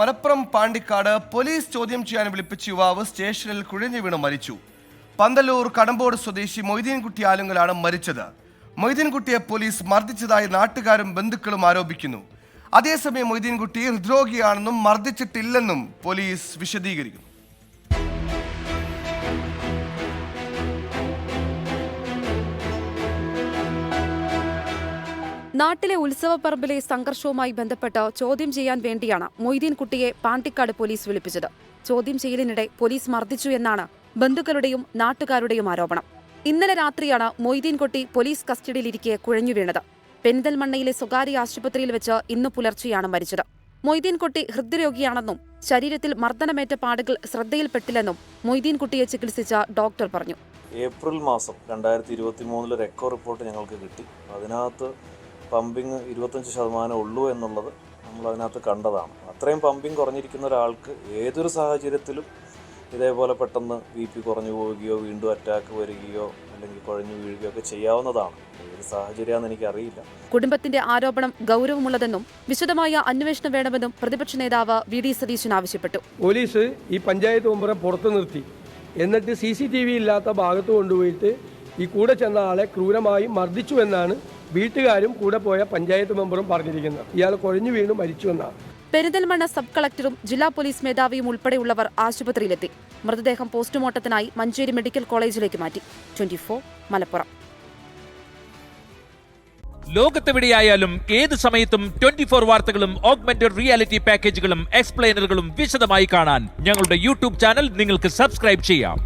Malappuram Pandikkad police ചോദ്യം ചെയ്യാൻ വിളിപ്പിച്ച യുവാവ് സ്റ്റേഷനിൽ കുഴഞ്ഞു വീണ് മരിച്ചു. പന്തല്ലൂർ കടമ്പോട് സ്വദേശി മൊയ്തീൻകുട്ടി ആലുങ്കലാണ് മരിച്ചത്. മൊയ്തീൻകുട്ടിയെ പോലീസ് മർദ്ദിച്ചതായി നാട്ടുകാരും ബന്ധുക്കളും ആരോപിക്കുന്നു. അതേസമയം മൊയ്തീൻകുട്ടി ഹൃദ്രോഗിയാണെന്നും മർദ്ദിച്ചിട്ടില്ലെന്നും പോലീസ് വിശദീകരിക്കുന്നു. നാട്ടിലെ ഉത്സവപ്പറമ്പിലെ സംഘർഷവുമായി ബന്ധപ്പെട്ട് ചോദ്യം ചെയ്യാൻ വേണ്ടിയാണ് മൊയ്തീൻ കുട്ടിയെ പാണ്ടിക്കാട് പോലീസ് വിളിപ്പിച്ചത്. ചോദ്യം ചെയ്യലിനിടെ പോലീസ് മർദ്ദിച്ചു എന്നാണ് ബന്ധുക്കളുടെയും നാട്ടുകാരുടെയും ആരോപണം. ഇന്നലെ രാത്രിയാണ് മൊയ്തീൻ കുട്ടി പോലീസ് കസ്റ്റഡിയിലിരിക്കെ കുഴഞ്ഞു വീണത്. പെരിന്തൽമണ്ണയിലെ സ്വകാര്യ ആശുപത്രിയിൽ വെച്ച് ഇന്ന് പുലർച്ചെയാണ് മരിച്ചത്. മൊയ്തീൻ കുട്ടി ഹൃദ്രോഗിയാണെന്നും ശരീരത്തിൽ മർദ്ദനമേറ്റ പാടുകൾ ശ്രദ്ധയിൽപ്പെട്ടില്ലെന്നും മൊയ്തീൻ കുട്ടിയെ ചികിത്സിച്ച ഡോക്ടർ പറഞ്ഞു. ഏപ്രിൽ മാസം രണ്ടായിരത്തി ഇരുപത്തി മൂന്നിലൊരു എക്കോ റിപ്പോർട്ട് ഞങ്ങൾക്ക് കിട്ടി. അതിനകത്ത് പമ്പിങ് ഇരുപത്തഞ്ച് ശതമാനം ഉള്ളൂ എന്നുള്ളത് നമ്മൾ അതിനകത്ത് കണ്ടതാണ്. അത്രയും പമ്പിങ് കുറഞ്ഞിരിക്കുന്ന ഒരാൾക്ക് ഏതൊരു സാഹചര്യത്തിലും ഇതേപോലെ പെട്ടെന്ന് ബി പി കുറഞ്ഞു പോവുകയോ വീണ്ടും അറ്റാക്ക് വരികയോ അല്ലെങ്കിൽ കുഴഞ്ഞു വീഴുകയോ ഒക്കെ ചെയ്യാവുന്നതാണ്. ഏത് സാഹചര്യമാണെന്ന് എനിക്കറിയില്ല. കുടുംബത്തിന്റെ ആരോപണം ഗൗരവമുള്ളതെന്നും വിശദമായ അന്വേഷണം വേണമെന്നും പ്രതിപക്ഷ നേതാവ് വി ഡി സതീശൻ ആവശ്യപ്പെട്ടു. പോലീസ് ഈ പഞ്ചായത്ത് മെമ്പറെ പുറത്തു നിർത്തി. എന്നിട്ട് സി സി ടി വി ഇല്ലാത്ത ഭാഗത്ത് കൊണ്ടുപോയിട്ട് ഈ കൂടെ ചെന്ന ആളെ ക്രൂരമായി മർദ്ദിച്ചു എന്നാണ് വീട്ടുകാരും കൂടെ പോയ പഞ്ചായത്ത് മെമ്പറും പറഞ്ഞിരിക്കുന്നത് ഇയാൾ കുഴഞ്ഞു വീണു മരിച്ചു എന്നാണ് പെരിന്തൽമണ്ണ സബ് കളക്ടറും ജില്ലാ പോലീസ് മേധാവിയും ഉൾപ്പെടെയുള്ളവർ ആശുപത്രിയിലെത്തി. മൃതദേഹം പോസ്റ്റ്മോർട്ടത്തിനായി മഞ്ചേരി മെഡിക്കൽ കോളേജിലേക്ക് മാറ്റി. ട്വന്റി മലപ്പുറം. ലോകത്തെവിടെയായാലും ഏത് സമയത്തും ട്വന്റി ഫോർ വാർത്തകളും ഓഗ്മെന്റഡ് റിയാലിറ്റി പാക്കേജുകളും എക്സ്പ്ലെയിനറുകളും വിശദമായി കാണാൻ ഞങ്ങളുടെ യൂട്യൂബ് ചാനൽ നിങ്ങൾക്ക് സബ്സ്ക്രൈബ് ചെയ്യാം.